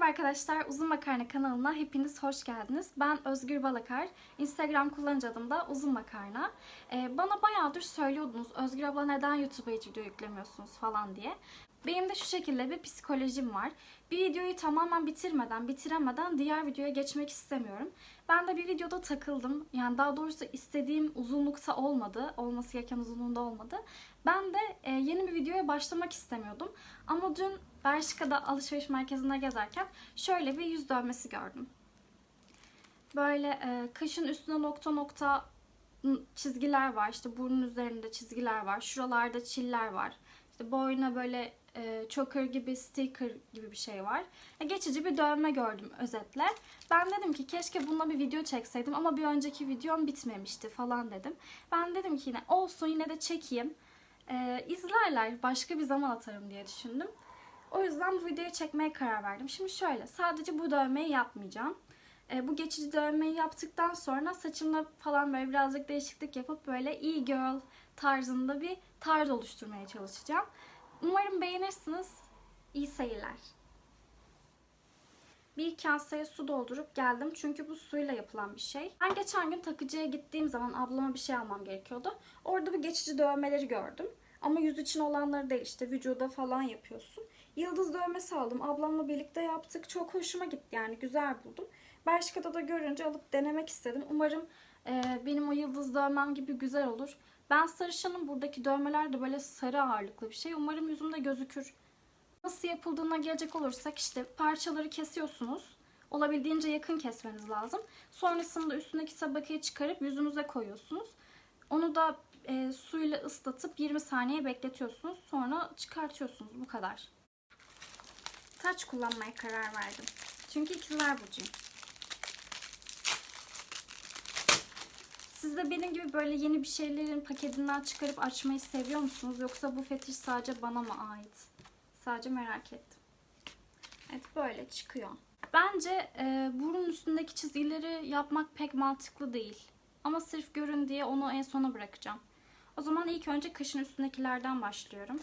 Merhaba arkadaşlar, Uzun Makarna kanalına hepiniz hoş geldiniz. Ben Özgür Balakar. Instagram kullanıcı adım da Uzun Makarna. Ee, bana bayağıdır söylüyordunuz, Özgür abla neden YouTube'a hiç video yüklemiyorsunuz falan diye. Benim de şu şekilde bir psikolojim var. Bir videoyu tamamen bitirmeden, bitiremeden diğer videoya geçmek istemiyorum. Ben de bir videoda takıldım. Yani daha doğrusu istediğim uzunlukta olmadı. Olması gereken uzunluğunda olmadı. Ben de e, yeni bir videoya başlamak istemiyordum. Ama dün Bershka'da alışveriş merkezinde gezerken şöyle bir yüz dövmesi gördüm. Böyle e, kaşın üstüne nokta nokta çizgiler var. İşte burnun üzerinde çizgiler var. Şuralarda çiller var. İşte boyuna böyle e, choker gibi, sticker gibi bir şey var. E, geçici bir dövme gördüm özetle. Ben dedim ki keşke bununla bir video çekseydim ama bir önceki videom bitmemişti falan dedim. Ben dedim ki yine olsun yine de çekeyim. E, izlerler başka bir zaman atarım diye düşündüm. O yüzden bu videoyu çekmeye karar verdim. Şimdi şöyle sadece bu dövmeyi yapmayacağım. E, bu geçici dövmeyi yaptıktan sonra saçımda falan böyle birazcık değişiklik yapıp böyle e-girl tarzında bir tarz oluşturmaya çalışacağım. Umarım beğenirsiniz. İyi seyirler. Bir kaseye su doldurup geldim çünkü bu suyla yapılan bir şey. Ben geçen gün takıcıya gittiğim zaman ablama bir şey almam gerekiyordu. Orada bu geçici dövmeleri gördüm. Ama yüz için olanları değil işte vücuda falan yapıyorsun. Yıldız dövmesi aldım. Ablamla birlikte yaptık. Çok hoşuma gitti yani güzel buldum. Bershka'da da görünce alıp denemek istedim. Umarım e, benim o yıldız dövmem gibi güzel olur. Ben sarışınım. Buradaki dövmeler de böyle sarı ağırlıklı bir şey. Umarım yüzümde gözükür. Nasıl yapıldığına gelecek olursak işte parçaları kesiyorsunuz. Olabildiğince yakın kesmeniz lazım. Sonrasında üstündeki tabakayı çıkarıp yüzünüze koyuyorsunuz. Onu da e, suyla ıslatıp 20 saniye bekletiyorsunuz. Sonra çıkartıyorsunuz. Bu kadar. Taç kullanmaya karar verdim. Çünkü ikizler burcuyum. Siz de benim gibi böyle yeni bir şeylerin paketinden çıkarıp açmayı seviyor musunuz? Yoksa bu fetiş sadece bana mı ait? Sadece merak ettim. Evet böyle çıkıyor. Bence e, burun üstündeki çizgileri yapmak pek mantıklı değil. Ama sırf görün diye onu en sona bırakacağım. O zaman ilk önce kaşın üstündekilerden başlıyorum.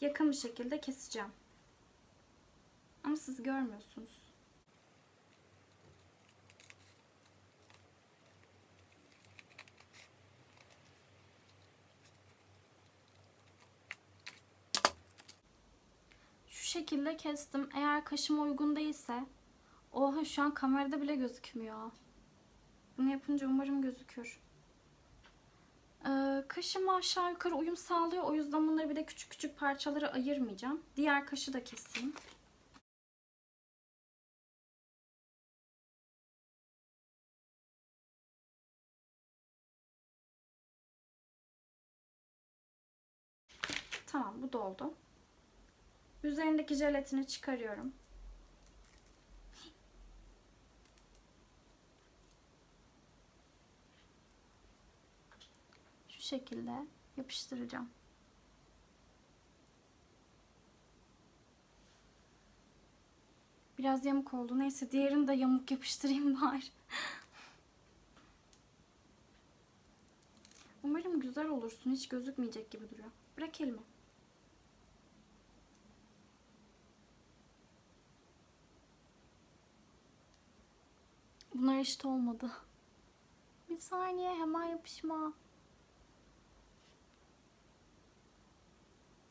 Yakın bir şekilde keseceğim. Ama siz görmüyorsunuz. Şu şekilde kestim. Eğer kaşıma uygun değilse Oha şu an kamerada bile gözükmüyor. Bunu yapınca umarım gözükür. Ee, kaşıma aşağı yukarı uyum sağlıyor. O yüzden bunları bir de küçük küçük parçalara ayırmayacağım. Diğer kaşı da keseyim. Tamam bu doldu. Üzerindeki jelatini çıkarıyorum. Şu şekilde yapıştıracağım. Biraz yamuk oldu. Neyse diğerini de yamuk yapıştırayım bari. Umarım güzel olursun. Hiç gözükmeyecek gibi duruyor. Bırak elimi. Bunlar eşit olmadı. Bir saniye hemen yapışma.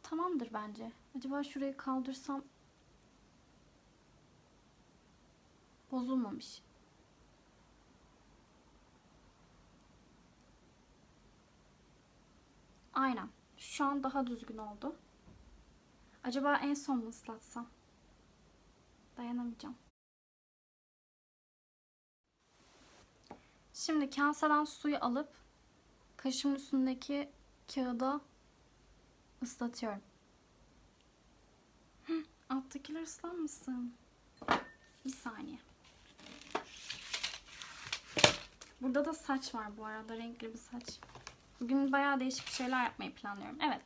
Tamamdır bence. Acaba şurayı kaldırsam bozulmamış. Aynen. Şu an daha düzgün oldu. Acaba en son mu ıslatsam? Dayanamayacağım. Şimdi kaseden suyu alıp kaşımın üstündeki kağıda ıslatıyorum. Hı, alttakiler ıslanmasın. Bir saniye. Burada da saç var bu arada. Renkli bir saç. Bugün bayağı değişik şeyler yapmayı planlıyorum. Evet.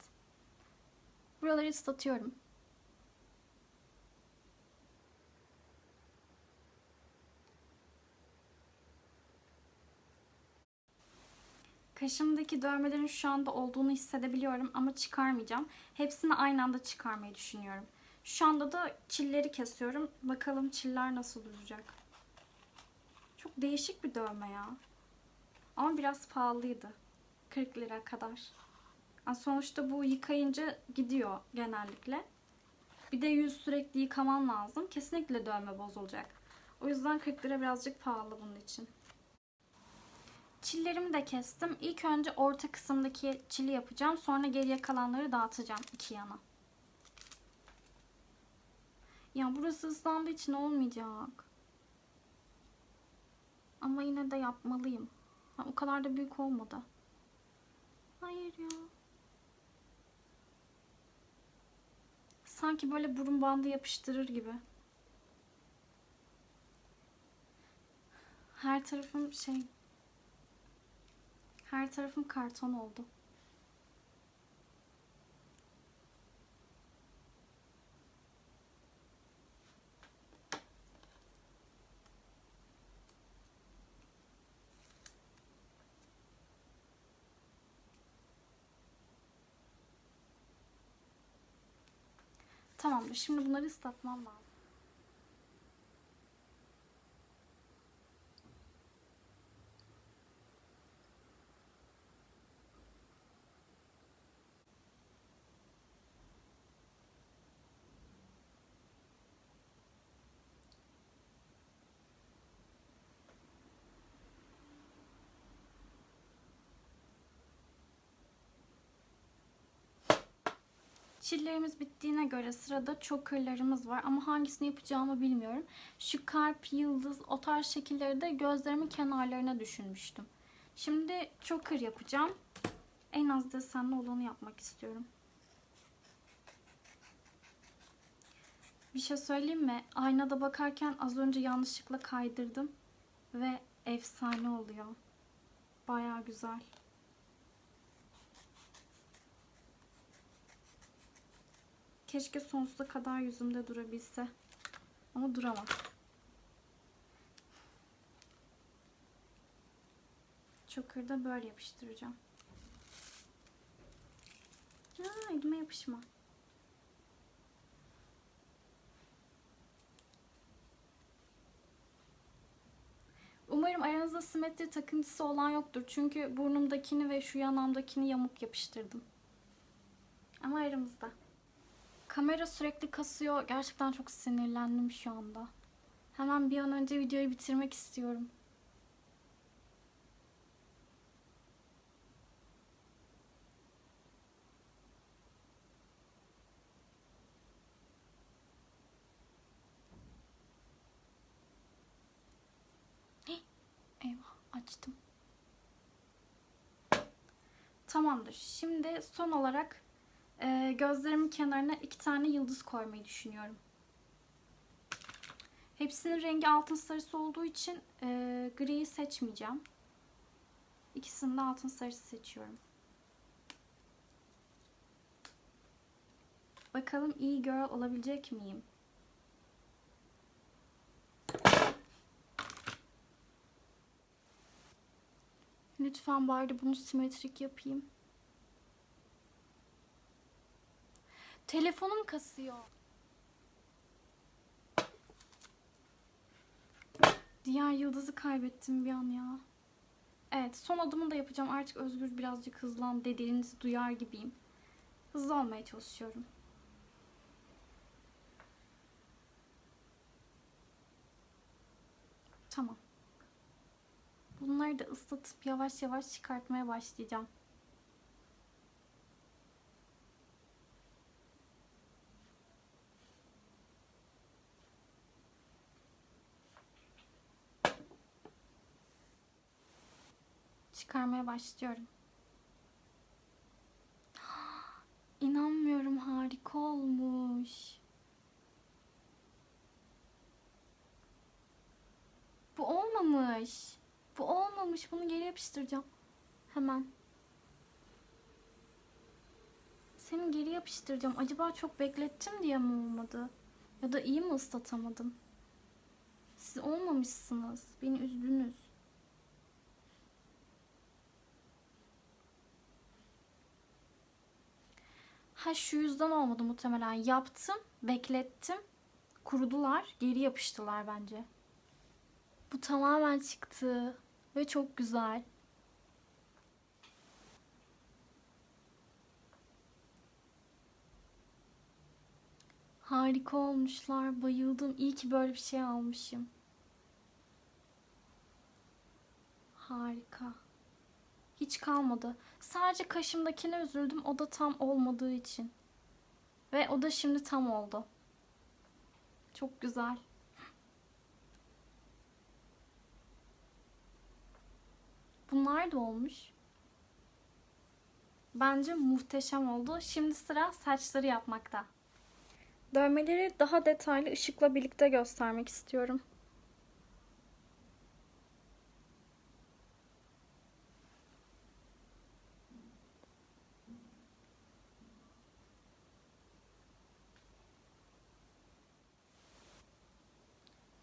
Buraları ıslatıyorum. Kaşımdaki dövmelerin şu anda olduğunu hissedebiliyorum ama çıkarmayacağım. Hepsini aynı anda çıkarmayı düşünüyorum. Şu anda da çilleri kesiyorum. Bakalım çiller nasıl duracak. Çok değişik bir dövme ya. Ama biraz pahalıydı. 40 lira kadar. Yani sonuçta bu yıkayınca gidiyor genellikle. Bir de yüz sürekli yıkaman lazım. Kesinlikle dövme bozulacak. O yüzden 40 lira birazcık pahalı bunun için. Çillerimi de kestim. İlk önce orta kısımdaki çili yapacağım. Sonra geriye kalanları dağıtacağım iki yana. Ya burası ıslandığı için olmayacak. Ama yine de yapmalıyım. Ha, o kadar da büyük olmadı. Hayır ya. Sanki böyle burun bandı yapıştırır gibi. Her tarafım şey... Her tarafım karton oldu. Tamamdır. Şimdi bunları ıslatmam lazım. Çillerimiz bittiğine göre sırada çokerlarımız var ama hangisini yapacağımı bilmiyorum. Şu kalp, yıldız o tarz şekilleri de gözlerimin kenarlarına düşünmüştüm. Şimdi çoker yapacağım. En az desenli olanı yapmak istiyorum. Bir şey söyleyeyim mi? Aynada bakarken az önce yanlışlıkla kaydırdım ve efsane oluyor. Baya güzel. Keşke sonsuza kadar yüzümde durabilse. Ama duramaz. Çokurda böyle yapıştıracağım. Aa, elime yapışma. Umarım aranızda simetri takıntısı olan yoktur. Çünkü burnumdakini ve şu yanağımdakini yamuk yapıştırdım. Ama aramızda. Kamera sürekli kasıyor. Gerçekten çok sinirlendim şu anda. Hemen bir an önce videoyu bitirmek istiyorum. Eyvah açtım. Tamamdır. Şimdi son olarak ee, gözlerimin kenarına iki tane yıldız koymayı düşünüyorum. Hepsinin rengi altın sarısı olduğu için e, griyi seçmeyeceğim. İkisini de altın sarısı seçiyorum. Bakalım iyi girl olabilecek miyim? Lütfen bari bunu simetrik yapayım. Telefonum kasıyor. Diğer yıldızı kaybettim bir an ya. Evet son adımı da yapacağım. Artık Özgür birazcık hızlan dediğinizi duyar gibiyim. Hızlı olmaya çalışıyorum. Tamam. Bunları da ıslatıp yavaş yavaş çıkartmaya başlayacağım. Çıkarmaya başlıyorum. İnanmıyorum harika olmuş. Bu olmamış. Bu olmamış. Bunu geri yapıştıracağım. Hemen. Seni geri yapıştıracağım. Acaba çok beklettim diye mi olmadı? Ya da iyi mi ıslatamadım? Siz olmamışsınız. Beni üzdünüz. Ha şu yüzden olmadı muhtemelen. Yaptım, beklettim. Kurudular, geri yapıştılar bence. Bu tamamen çıktı ve çok güzel. Harika olmuşlar. Bayıldım. İyi ki böyle bir şey almışım. Harika. Hiç kalmadı. Sadece kaşımdakine üzüldüm. O da tam olmadığı için. Ve o da şimdi tam oldu. Çok güzel. Bunlar da olmuş. Bence muhteşem oldu. Şimdi sıra saçları yapmakta. Dövmeleri daha detaylı ışıkla birlikte göstermek istiyorum.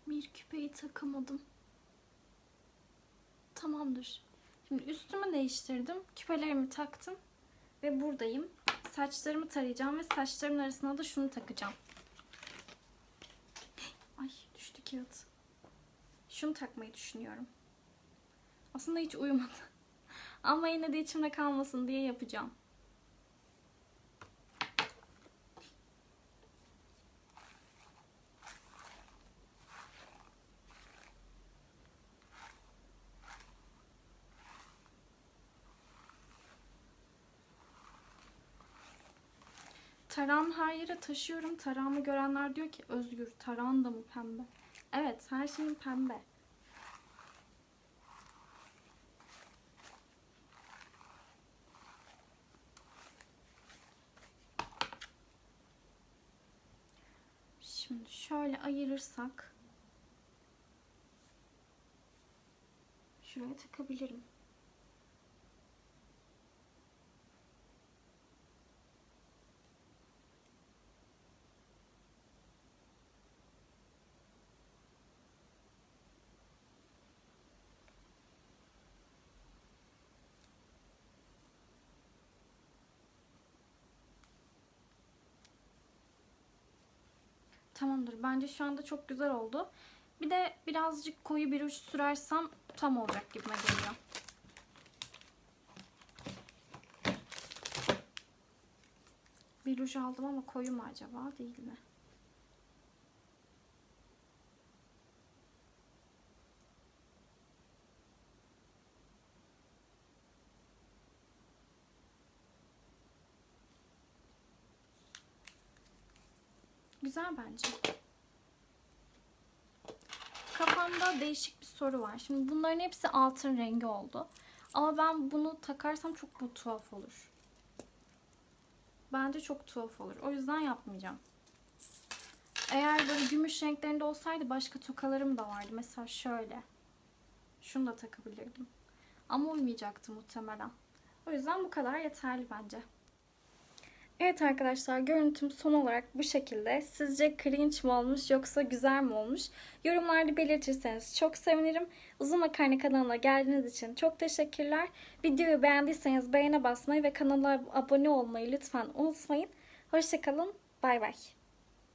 Bir küpeyi takamadım. Tamamdır. Şimdi üstümü değiştirdim. Küpelerimi taktım. Ve buradayım. Saçlarımı tarayacağım ve saçlarımın arasına da şunu takacağım. Ay düştü kağıt. Şunu takmayı düşünüyorum. Aslında hiç uyumadı. Ama yine de içimde kalmasın diye yapacağım. Tarağımı her yere taşıyorum. Tarağımı görenler diyor ki Özgür tarağın da mı pembe? Evet her şeyim pembe. Şimdi şöyle ayırırsak şuraya takabilirim. Tamamdır. Bence şu anda çok güzel oldu. Bir de birazcık koyu bir ruj sürersem tam olacak gibime geliyor. Bir ruj aldım ama koyu mu acaba değil mi? Güzel bence. Kafamda değişik bir soru var. Şimdi bunların hepsi altın rengi oldu. Ama ben bunu takarsam çok bu tuhaf olur. Bence çok tuhaf olur. O yüzden yapmayacağım. Eğer böyle gümüş renklerinde olsaydı başka tokalarım da vardı. Mesela şöyle. Şunu da takabilirdim. Ama uymayacaktı muhtemelen. O yüzden bu kadar yeterli bence. Evet arkadaşlar görüntüm son olarak bu şekilde. Sizce cringe mi olmuş yoksa güzel mi olmuş? Yorumlarda belirtirseniz çok sevinirim. Uzun Makarna kanalına geldiğiniz için çok teşekkürler. Videoyu beğendiyseniz beğene basmayı ve kanala abone olmayı lütfen unutmayın. Hoşçakalın. Bay bay.